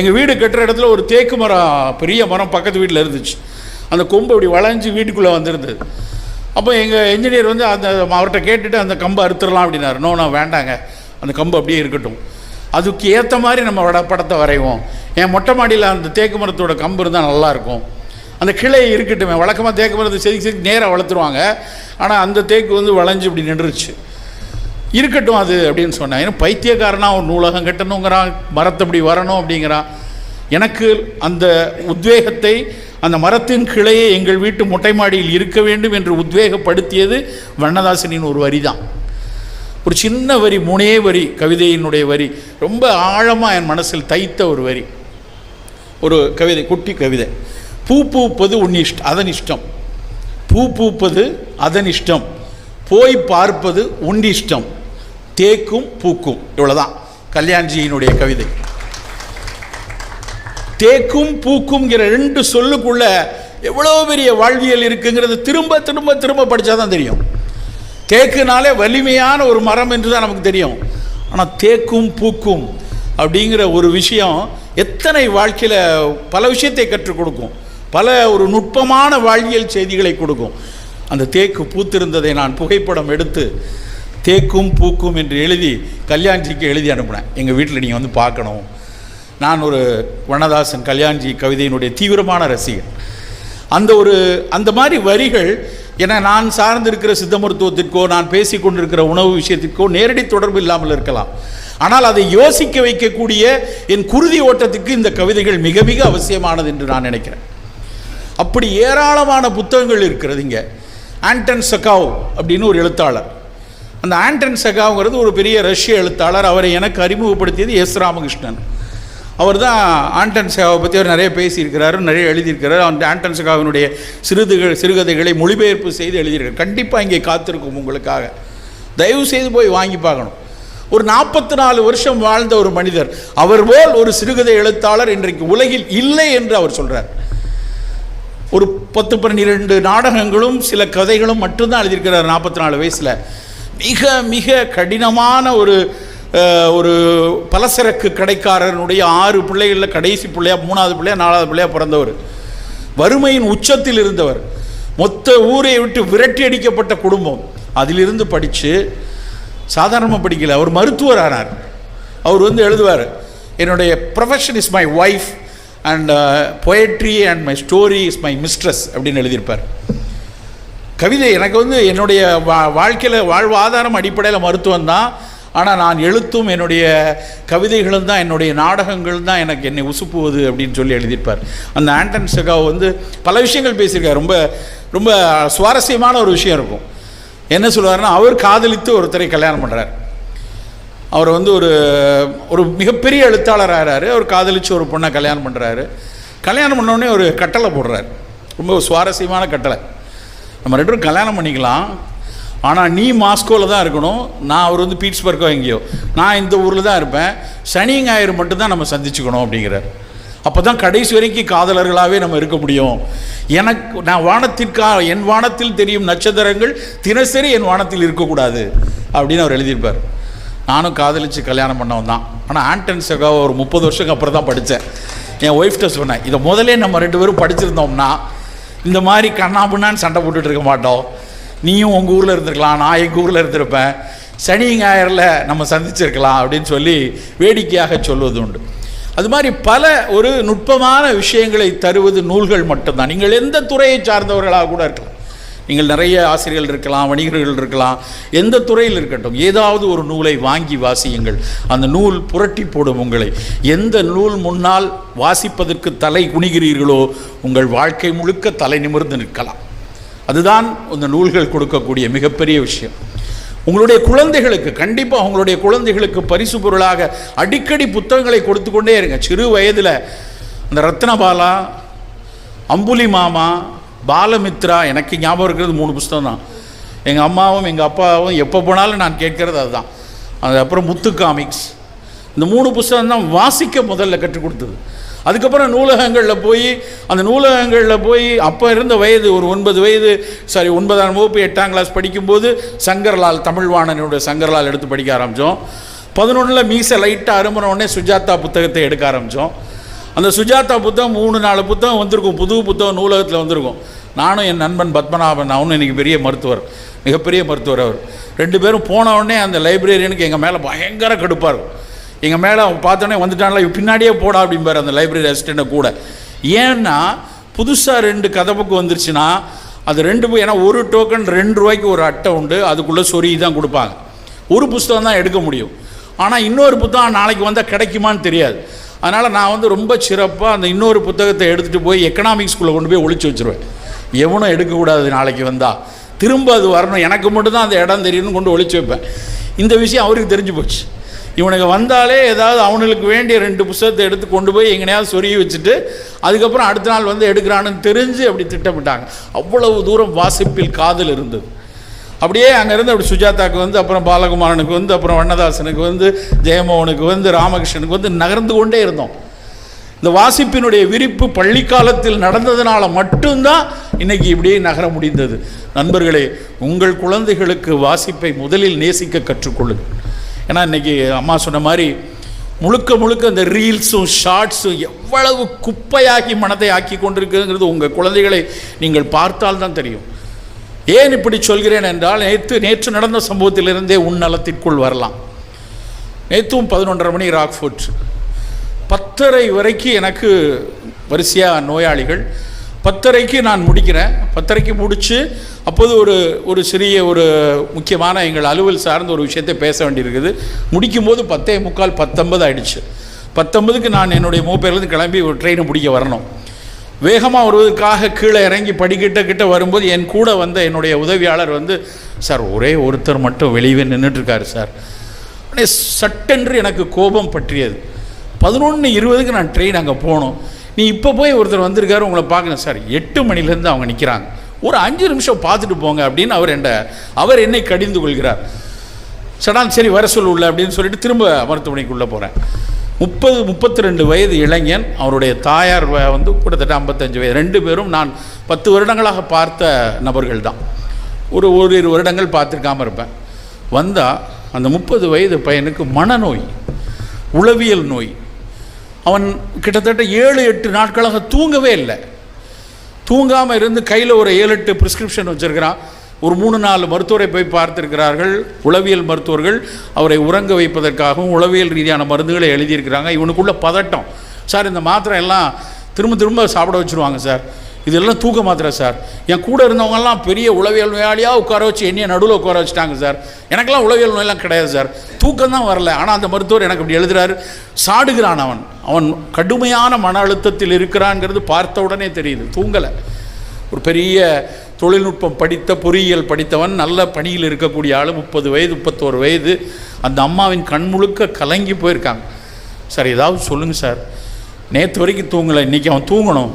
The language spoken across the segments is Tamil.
எங்கள் வீடு கட்டுற இடத்துல ஒரு தேக்கு மரம் பெரிய மரம் பக்கத்து வீட்டில் இருந்துச்சு. அந்த கொம்பு அப்படி வளைஞ்சு வீட்டுக்குள்ளே வந்திருந்தது. அப்போ எங்கள் இன்ஜினியர் வந்து அந்த அவர்கிட்ட கேட்டுட்டு அந்த கம்பை அறுத்துடலாம் அப்படின்னாரு. நோ நான் வேண்டாங்க. அந்த கம்பு அப்படியே இருக்கட்டும். அதுக்கு ஏற்ற மாதிரி நம்ம வட படத்தை வரைவோம். என் மொட்டை மாடியில் அந்த தேக்கு மரத்தோட கம்பு இருந்தால் நல்லாயிருக்கும் அந்த கிளை இருக்கட்டுமே. வழக்கமாக தேக்கு மரத்தை செதுக்கி செதுக்கி நேராக வளர்த்துருவாங்க. ஆனால் அந்த தேக்கு வந்து வளைஞ்சு இப்படி நின்றுச்சு இருக்கட்டும் அது அப்படின்னு சொன்னேன் ஏன்னா பைத்தியக்காரனா ஒரு நூலகம் கட்டணுங்கிறான் மரத்தப்படி வரணும் அப்படிங்கிறான். எனக்கு அந்த உத்வேகத்தை அந்த மரத்தின் கிளையே எங்கள் வீட்டு மொட்டை மாடியில் இருக்க வேண்டும் என்று உத்வேகப்படுத்தியது வண்ணதாசனின் ஒரு வரி தான் ஒரு சின்ன வரி மூணே வரி கவிதையினுடைய வரி ரொம்ப ஆழமாக என் மனசில் தைத்த ஒரு வரி. ஒரு கவிதை குட்டி கவிதை. பூ பூப்பது உன் இஷ்ட அதன் இஷ்டம். பூ பூப்பது அதன் இஷ்டம். போய் பார்ப்பது உன் இஷ்டம். தேக்கும் பூக்கும். இவ்வளோதான் கல்யாண்ஜியினுடைய கவிதை. தேக்கும் பூக்கும்ங்கிற ரெண்டு சொல்லுக்குள்ள எவ்வளோ பெரிய வாழ்வியல் இருக்குங்கிறது திரும்ப திரும்ப திரும்ப படித்தா தான் தெரியும். தேக்குனாலே வலிமையான ஒரு மரம் என்று தான் நமக்கு தெரியும். ஆனால் தேக்கும் பூக்கும் அப்படிங்கிற ஒரு விஷயம் எத்தனை வாழ்க்கையில் பல விஷயத்தை கற்றுக் கொடுக்கும். பல ஒரு நுட்பமான வாழ்வியல் செய்திகளை கொடுக்கும். அந்த தேக்கு பூத்திருந்ததை நான் புகைப்படம் எடுத்து தேக்கும் பூக்கும் என்று எழுதி கல்யாண்ஜிக்கு எழுதி அனுப்பினேன். எங்கள் வீட்டில் நீங்கள் வந்து பார்க்கணும். நான் ஒரு வண்ணதாசன் கல்யாண்ஜி கவிதையினுடைய தீவிரமான ரசிகன். அந்த ஒரு அந்த மாதிரி வரிகள் என நான் சார்ந்திருக்கிற சித்த மருத்துவத்திற்கோ நான் பேசி கொண்டிருக்கிற உணவு விஷயத்திற்கோ நேரடி தொடர்பு இல்லாமல் இருக்கலாம். ஆனால் அதை யோசிக்க வைக்கக்கூடிய என் குருதி ஓட்டத்துக்கு இந்த கவிதைகள் மிக மிக அவசியமானது என்று நான் நினைக்கிறேன். அப்படி ஏராளமான புத்தகங்கள் இருக்கிறது இங்கே. ஆண்டன் சக்காவ் அப்படின்னு ஒரு எழுத்தாளர். அந்த ஆண்டன் செகாங்கிறது ஒரு பெரிய ரஷ்ய எழுத்தாளர். அவரை எனக்கு அறிமுகப்படுத்தியது எஸ் ராமகிருஷ்ணன். அவர் தான் ஆண்டன் செகாவை பற்றி அவர் நிறைய பேசியிருக்கிறாரு நிறைய எழுதியிருக்கிறார். அந்த ஆண்டன் செகாவினுடைய சிறுதுகள் சிறுகதைகளை மொழிபெயர்ப்பு செய்து எழுதியிருக்கார் கண்டிப்பாக இங்கே காத்திருக்கும் உங்களுக்காக. தயவு செய்து போய் வாங்கி பார்க்கணும். ஒரு நாற்பத்தி நாலு வருஷம் வாழ்ந்த ஒரு மனிதர் அவர் போல் ஒரு சிறுகதை எழுத்தாளர் இன்றைக்கு உலகில் இல்லை என்று அவர் சொல்கிறார் ஒரு பத்து பன்னிரெண்டு நாடகங்களும் சில கதைகளும் மட்டும்தான் எழுதியிருக்கிறார் நாற்பத்தி நாலு வயசில். மிக மிக கடினமான ஒரு ஒரு பலசரக்கு கடைக்காரனுடைய ஆறு பிள்ளைகளில் கடைசி பிள்ளையா மூணாவது பிள்ளையா நாலாவது பிள்ளையா பிறந்தவர். வறுமையின் உச்சத்தில் இருந்தவர். மொத்த ஊரை விட்டு விரட்டி அடிக்கப்பட்ட குடும்பம். அதிலிருந்து படித்து சாதாரணமாக படிக்கல அவர் மருத்துவர் ஆனார். அவர் வந்து எழுதுவார் என்னுடைய profession is my wife and poetry and my story is my mistress அப்படின்னு எழுதியிருப்பார். கவிதை எனக்கு வந்து என்னுடைய வா வாழ்க்கையில் வாழ்வாதாரம் அடிப்படையில் மருத்துவம் தான். ஆனால் நான் எழுத்தும் என்னுடைய கவிதைகளும் தான் என்னுடைய நாடகங்கள் தான் எனக்கு என்னை உசுப்புவது அப்படின்னு சொல்லி எழுதியிருப்பார். அந்த ஆண்டன் செகாவ் வந்து பல விஷயங்கள் பேசியிருக்கார். ரொம்ப ரொம்ப சுவாரஸ்யமான ஒரு விஷயம் இருக்கும். என்ன சொல்லுவார்னா அவர் காதலித்து ஒருத்தரை கல்யாணம் பண்ணுறார் அவர் வந்து ஒரு ஒரு மிகப்பெரிய எழுத்தாளர் ஆகிறாரு அவர் காதலித்து ஒரு பொண்ணை கல்யாணம் பண்ணுறாரு கல்யாணம் பண்ணோடனே ஒரு கட்டளை போடுறாரு. ரொம்ப சுவாரஸ்யமான கட்டளை. நம்ம ரெண்டு பேரும் கல்யாணம் பண்ணிக்கலாம். ஆனால் நீ மாஸ்கோவில் தான் இருக்கணும். நான் அவர் வந்து பீட்ஸ்பர்க்கோ எங்கேயோ. நான் இந்த ஊரில் தான் இருப்பேன். சனி ஞாயிறு மட்டும்தான் நம்ம சந்திச்சுக்கணும் அப்படிங்கிறார். அப்போ தான் கடைசி வரைக்கும் காதலர்களாகவே நம்ம இருக்க முடியும். எனக்கு நான் வானத்திற்கா என் வானத்தில் தெரியும் நட்சத்திரங்கள் தினசரி என் வானத்தில் இருக்கக்கூடாது அப்படின்னு அவர் எழுதியிருப்பார். நானும் காதலிச்சு கல்யாணம் பண்ணவன் தான். ஆனால் ஆண்டன் செகாவை ஒரு முப்பது வருஷத்துக்கு அப்புறம் தான் படித்தேன் என் ஒய்ஃப்ட்ட சொன்னேன் இதை முதலே நம்ம ரெண்டு பேரும் படிச்சிருந்தோம்னா இந்த மாதிரி கண்ணாபுண்ணான்னு சண்டை போட்டுட்டு இருக்க மாட்டோம். நீயும் உங்கள் ஊரில் இருந்திருக்கலாம் நான் எங்கள் ஊரில் இருந்திருப்பேன். சனி ஞாயிறில் நம்ம சந்திச்சிருக்கலாம் அப்படின்னு சொல்லி வேடிக்கையாக சொல்வது உண்டு. அது மாதிரி பல ஒரு நுட்பமான விஷயங்களை தருவது நூல்கள் மட்டும்தான். நீங்கள் எந்த துறையை சார்ந்தவர்களாக கூட இருக்கலாம். நீங்கள் நிறைய ஆசிரியர்கள் இருக்கலாம் வணிகர்கள் இருக்கலாம் எந்த துறையில் இருக்கட்டும் ஏதாவது ஒரு நூலை வாங்கி வாசியுங்கள். அந்த நூல் புரட்டி போடும் உங்களை. எந்த நூல் முன்னால் வாசிப்பதற்கு தலை குனிகிறீர்களோ உங்கள் வாழ்க்கை முழுக்க தலை நிமிர்ந்து நிற்கலாம். அதுதான் இந்த நூல்கள் கொடுக்கக்கூடிய மிகப்பெரிய விஷயம். உங்களுடைய குழந்தைகளுக்கு கண்டிப்பாக உங்களுடைய குழந்தைகளுக்கு பரிசு பொருளாக அடிக்கடி புத்தகங்களை கொடுத்து கொண்டே இருங்க. சிறு வயதில் அந்த ரத்னபாலா அம்புலி மாமா பாலமித்ரா எனக்கு ஞாபகம் இருக்கிறது மூணு புஸ்தகம் தான். எங்கள் அம்மாவும் எங்கள் அப்பாவும் எப்போ போனாலும் நான் கேட்கறது அதுதான். அதுக்கப்புறம் முத்து காமிக்ஸ் இந்த மூணு புஸ்தகம் தான் வாசிக்க முதல்ல கற்றுக் கொடுத்தது. அதுக்கப்புறம் நூலகங்களில் போய் அந்த நூலகங்களில் போய் அப்போ இருந்த வயது ஒரு ஒன்பது வயது சாரி ஒன்பதாம் வகுப்பு எட்டாம் கிளாஸ் படிக்கும்போது சங்கர்லால் தமிழ்வாணனுடைய சங்கர்லால் எடுத்து படிக்க ஆரம்பித்தோம் பதினொன்றில் மீசை லைட்டாக அரும்பின உடனே சுஜாதா புத்தகத்தை எடுக்க ஆரம்பித்தோம் அந்த சுஜாதா புத்தகம் மூணு நாலு புத்தகம் வந்திருக்கும். புது புத்தகம் நூலகத்தில் வந்திருக்கும். நானும் என் நண்பன் பத்மநாபன் அவனும் இன்றைக்கி பெரிய மருத்துவர். மிகப்பெரிய மருத்துவர் அவர். ரெண்டு பேரும் போன உடனே அந்த லைப்ரரியனுக்கு எங்கள் மேலே பயங்கர கடுப்பாக இருக்கும் எங்கள் மேலே அவன் பார்த்தோன்னே வந்துட்டான்ல பின்னாடியே போடா அப்படிம்பார் அந்த லைப்ரரி அசிஸ்டண்ட்டை கூட. ஏன்னா புதுசாக ரெண்டு கதை புக்கு வந்துருச்சுன்னா அது ரெண்டு ஏன்னா ஒரு டோக்கன் ரெண்டு ரூபாய்க்கு ஒரு அட்டை உண்டு அதுக்குள்ளே சொறி தான் கொடுப்பாங்க. ஒரு புஸ்தகம் தான் எடுக்க முடியும். ஆனால் இன்னொரு புத்தகம் நாளைக்கு வந்தால் கிடைக்குமான்னு தெரியாது. அதனால் நான் வந்து ரொம்ப சிறப்பாக அந்த இன்னொரு புத்தகத்தை எடுத்துகிட்டு போய் எக்கனாமிக்ஸ்குள்ளே கொண்டு போய் ஒழிச்சு வச்சுருவேன். எவனும் எடுக்கக்கூடாது நாளைக்கு வந்தால் திரும்ப அது வரணும். எனக்கு மட்டும்தான் அந்த இடம் தெரியும்னு கொண்டு ஒழிச்சு வைப்பேன். இந்த விஷயம் அவருக்கு தெரிஞ்சு போச்சு. இவனுக்கு வந்தாலே ஏதாவது அவனுக்கு வேண்டிய ரெண்டு புஸ்தகத்தை எடுத்து கொண்டு போய் எங்கனையாவது சொருகி வச்சுட்டு அதுக்கப்புறம் அடுத்த நாள் வந்து எடுக்கிறான்னு தெரிஞ்சு அப்படி திட்டமிட்டாங்க. அவ்வளவு தூரம் வாசிப்பில் காதல் இருந்தது. அப்படியே அங்கேருந்து அப்படி சுஜாதாக்கு வந்து அப்புறம் பாலகுமாரனுக்கு வந்து அப்புறம் வண்ணதாசனுக்கு வந்து ஜெயமோகனுக்கு வந்து ராமகிருஷ்ணனுக்கு வந்து நகர்ந்து கொண்டே இருந்தோம். இந்த வாசிப்பினுடைய விரிப்பு பள்ளிக்காலத்தில் நடந்ததுனால மட்டும்தான் இன்னைக்கு இப்படியே நகர முடிந்தது. நண்பர்களே உங்கள் குழந்தைகளுக்கு வாசிப்பை முதலில் நேசிக்க கற்றுக்கொள்ளுங்கள். ஏன்னா இன்னைக்கு அம்மா சொன்ன மாதிரி முழுக்க முழுக்க இந்த ரீல்ஸும் ஷார்ட்ஸும் எவ்வளவு குப்பையாக்கி மனதை ஆக்கி கொண்டிருக்குங்கிறது உங்கள் குழந்தைகளை நீங்கள் பார்த்தால் தான் தெரியும். ஏன் இப்படி சொல்கிறேன் என்றால் நேற்று நேற்று நடந்த சம்பவத்திலிருந்தே உன் நலத்திற்குள் வரலாம். நேற்றும் பதினொன்றரை மணி ராக்ஃபோர்ட். பத்தரை வரைக்கும் எனக்கு வரிசையாக நோயாளிகள். பத்தரைக்கு நான் முடிக்கிறேன். பத்தரைக்கு முடித்து அப்போது ஒரு ஒரு சிறிய ஒரு முக்கியமான எங்கள் அலுவல் சார்ந்த ஒரு விஷயத்தை பேச வேண்டியிருக்குது. முடிக்கும்போது பத்தே முக்கால் பத்தொன்பது ஆயிடுச்சு. பத்தொன்பதுக்கு நான் என்னுடைய மூப்பேர்லேருந்து கிளம்பி ஒரு ட்ரெயினை பிடிக்க வரணும். வேகமாக வருவதற்காக கீழே இறங்கி படிக்கிட்ட கிட்ட வரும்போது என் கூட வந்த என்னுடைய உதவியாளர் வந்து சார் ஒரே ஒருத்தர் மட்டும் வெளியே நின்றுட்டுருக்காரு சார். உடனே சட்டென்று எனக்கு கோபம் பற்றியது. பதினொன்று இருபதுக்கு நான் ட்ரெயின் அங்கே போகணும் நீ இப்போ போய் ஒருத்தர் வந்திருக்காரு உங்களை பார்க்கணும் சார். எட்டு மணிலேருந்து அவங்க நிற்கிறாங்க ஒரு அஞ்சு நிமிஷம் பார்த்துட்டு போங்க அப்படின்னு அவர் என்ன அவர் என்னை கடிந்து கொள்கிறார். சடான் சரி வர சொல்லு அப்படின்னு சொல்லிட்டு திரும்ப மருத்துவமனைக்குள்ளே போகிறேன் முப்பது முப்பத்தி ரெண்டு வயது இளைஞன் அவருடைய தாயார் வ- வந்து கிட்டத்தட்ட ஐம்பத்தஞ்சு வயது. ரெண்டு பேரும் நான் பத்து வருடங்களாக பார்த்த நபர்கள் தான் ஒரு ஓரிரு வருடங்கள் பார்த்துருக்காம இருப்பேன். வந்தால் அந்த முப்பது வயது பையனுக்கு மனநோய் உளவியல் நோய். அவன் கிட்டத்தட்ட ஏழு எட்டு நாட்களாக தூங்கவே இல்லை. தூங்காமல் இருந்து கையில் ஒரு ஏழு எட்டு ப்ரிஸ்கிரிப்ஷன் வச்சுருக்கிறான். ஒரு மூணு நாலு மருத்துவரை போய் பார்த்திருக்கிறார்கள் உளவியல் மருத்துவர்கள். அவரை உறங்க வைப்பதற்காகவும் உளவியல் ரீதியான மருந்துகளை எழுதியிருக்கிறாங்க. இவனுக்குள்ள பதட்டம். சார் இந்த மாத்திரை எல்லாம் திரும்ப திரும்ப சாப்பிட வச்சுருவாங்க சார். இதெல்லாம் தூக்க மாத்திரை சார். என் கூட இருந்தவங்கெல்லாம் பெரிய உளவியல் நோயாளியாக உட்கார வச்சு என்னைய நடுவில் உட்கார வச்சுட்டாங்க சார். எனக்கெல்லாம் உளவியல் நோயெல்லாம் கிடையாது சார். தூக்கம் தான் வரல. ஆனால் அந்த மருத்துவர் எனக்கு இப்படி எழுதுறாரு. சாடுகிறான் அவன். அவன் கடுமையான மன அழுத்தத்தில் இருக்கிறான்ங்கிறது பார்த்த உடனே தெரியுது. தூங்கலை. ஒரு பெரிய தொழில்நுட்பம் படித்த பொறியியல் படித்தவன் நல்ல பணியில் இருக்கக்கூடிய ஆள் முப்பது வயது முப்பத்தோரு வயது. அந்த அம்மாவின் கண் முழுக்க கலங்கி போயிருக்காங்க. சார் ஏதாவது சொல்லுங்கள் சார். நேற்று வரைக்கும் தூங்கலை இன்றைக்கி அவன் தூங்கணும்.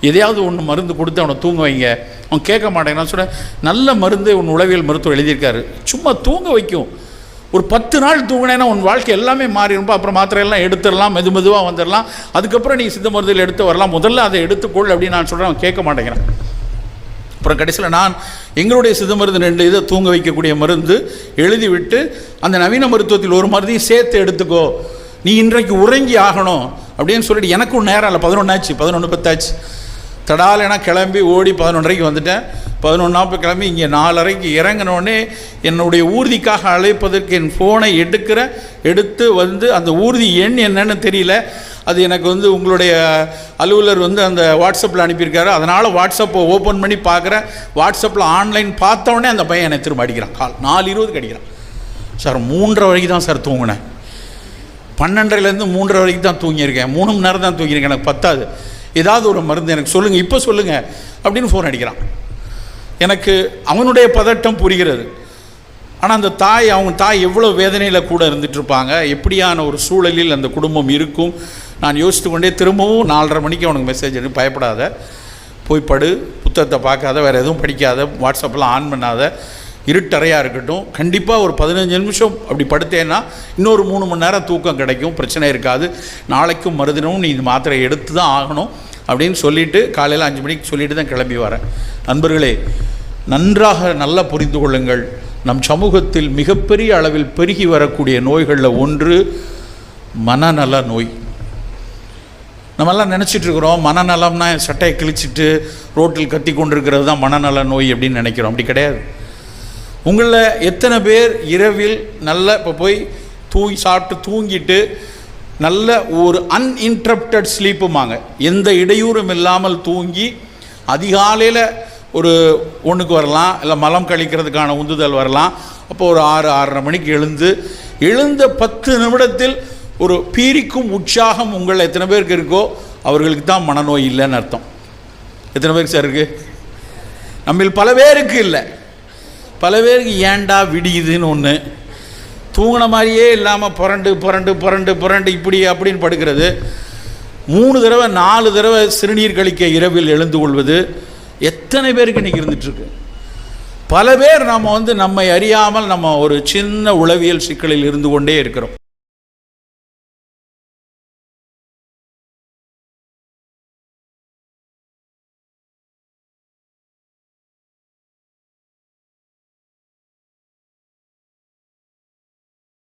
எதையாவது ஒன்று மருந்து கொடுத்து அவனை தூங்க வைங்க. அவன் கேட்க மாட்டேங்கிறான். நான் சொன்னேன் நல்ல மருந்து உன் உளவியல் மருத்துவர் எழுதியிருக்காரு. சும்மா தூங்க வைக்கும். ஒரு பத்து நாள் தூங்கினேன்னா உன் வாழ்க்கை எல்லாமே மாறிடும்பா அப்புறம் மாத்திரையெல்லாம் எடுத்துடலாம் மெது மெதுவாக வந்துடலாம். அதுக்கப்புறம் நீ சித்த மருந்தில் எடுத்து வரலாம். முதல்ல அதை எடுத்துக்கொள் அப்படின்னு நான் சொல்கிறேன் அவன் கேட்க மாட்டேங்கிறான். அப்புறம் கடைசியில் நான் எங்களுடைய சித மருந்து ரெண்டு இதை தூங்க வைக்கக்கூடிய மருந்து எழுதிவிட்டு அந்த நவீன மருத்துவத்தில் ஒரு மருந்தையும் சேர்த்து எடுத்துக்கோ. நீ இன்றைக்கு உறங்கி ஆகணும் அப்படின்னு சொல்லிட்டு எனக்கும் நேரம் இல்லை. பதினொன்றாச்சு பதினொன்று பத்தாச்சு. தடாலனா கிளம்பி ஓடி பதினொன்றரைக்கு வந்துட்டேன். நாற்பது கிளம்பி இங்கே நாலரைக்கு இறங்கினோடனே என்னுடைய ஊர்திக்காக அழைப்பதற்கு என் ஃபோனை எடுக்கிற எடுத்து வந்து அந்த ஊர்தி எண் என்னன்னு தெரியல. அது எனக்கு வந்து உங்களுடைய அலுவலர் வந்து அந்த வாட்ஸ்அப்பில் அனுப்பியிருக்காரு. அதனால் வாட்ஸ்அப்பை ஓப்பன் பண்ணி பார்க்குறேன். வாட்ஸ்அப்பில் ஆன்லைன் பார்த்தவொடனே அந்த பையன் என்னை திரும்ப அடிக்கிறான். கால் நாலு இருபதுக்கு அடிக்கிறான். சார் மூன்றரை வரைக்கும் தான் சார் தூங்கினேன். பன்னெண்டரைலேருந்து மூன்றரை வரைக்கும் தான் தூங்கியிருக்கேன். மூணு மணி நேரம் தான் தூங்கியிருக்கேன். எனக்கு பத்தாது. ஏதாவது ஒரு மருந்து எனக்கு சொல்லுங்கள் இப்போ சொல்லுங்கள் அப்படின்னு ஃபோன் அடிக்கிறான். எனக்கு அவனுடைய பதட்டம் புரிகிறது. ஆனால் அந்த தாய் அவங்க தாய் எவ்வளோ வேதனையில் கூட இருந்துட்டு இருப்பாங்க. எப்படியான ஒரு சூழலில் அந்த குடும்பம் இருக்கும். நான் யோசித்து கொண்டே திரும்பவும் நாலரை மணிக்கு அவனுக்கு மெசேஜ் அனுப்பி பயப்படாத. போய் படு புத்தகத்தை பார்க்காத வேறு எதுவும் படிக்காத வாட்ஸ்அப்பெலாம் ஆன் பண்ணாத. இருட்டறையாக இருக்கட்டும். கண்டிப்பாக ஒரு பதினஞ்சு நிமிஷம் அப்படி படுத்தேன்னா இன்னொரு மூணு மணி நேரம் தூக்கம் கிடைக்கும். பிரச்சனை இருக்காது. நாளைக்கும் மறுதினமும் நீ இந்த மாத்திரை எடுத்து தான் ஆகணும் அப்படின்னு சொல்லிவிட்டு காலையில் அஞ்சு மணிக்கு சொல்லிட்டு தான் கிளம்பி வரேன். நண்பர்களே நன்றாக நல்லா புரிந்து கொள்ளுங்கள். நம் சமூகத்தில் மிகப்பெரிய அளவில் பெருகி வரக்கூடிய நோய்களில் ஒன்று மனநல நோய். நம்மெல்லாம் நினச்சிட்டு இருக்கிறோம் மனநலம்னா சட்டையை கிழிச்சிட்டு ரோட்டில் கத்தி கொண்டிருக்கிறது தான் மனநல நோய் அப்படின்னு நினைக்கிறோம். அப்படி கிடையாது. உங்களில் எத்தனை பேர் இரவில் நல்ல இப்போ போய் தூங்கி சாப்பிட்டு தூங்கிட்டு நல்ல ஒரு அன்இன்ட்ரப்டட் ஸ்லீப்புமாங்க எந்த இடையூறும் இல்லாமல் தூங்கி அதிகாலையில் ஒரு ஒன்றுக்கு வரலாம் இல்லை மலம் கழிக்கிறதுக்கான உந்துதல் வரலாம். அப்போ ஒரு ஆறு ஆறரை மணிக்கு எழுந்து எழுந்த பத்து நிமிடத்தில் ஒரு பீரிக்கும் உற்சாகம் உங்கள் எத்தனை பேருக்கு இருக்கோ அவர்களுக்கு தான் மனநோய் இல்லைன்னு அர்த்தம். எத்தனை பேருக்கு சார் இருக்குது நம்மில் பல பேருக்கு இல்லை. பல பேருக்கு ஏன்டா விடியுதுன்னு ஒன்று தூங்கின மாதிரியே இல்லாமல் புரண்டு புரண்டு புரண்டு புரண்டு இப்படி அப்படின்னு படுக்கிறது. மூணு தடவை நாலு தடவை சிறுநீர் கழிக்க இரவில் எழுந்து கொள்வது எத்தனை பேருக்கு இன்றைக்கி இருந்துகிட்ருக்கு பல பேர் நம்ம வந்து நம்மை அறியாமல் நம்ம ஒரு சின்ன உளவியல் சிக்கலில் இருந்து கொண்டே இருக்கிறோம்.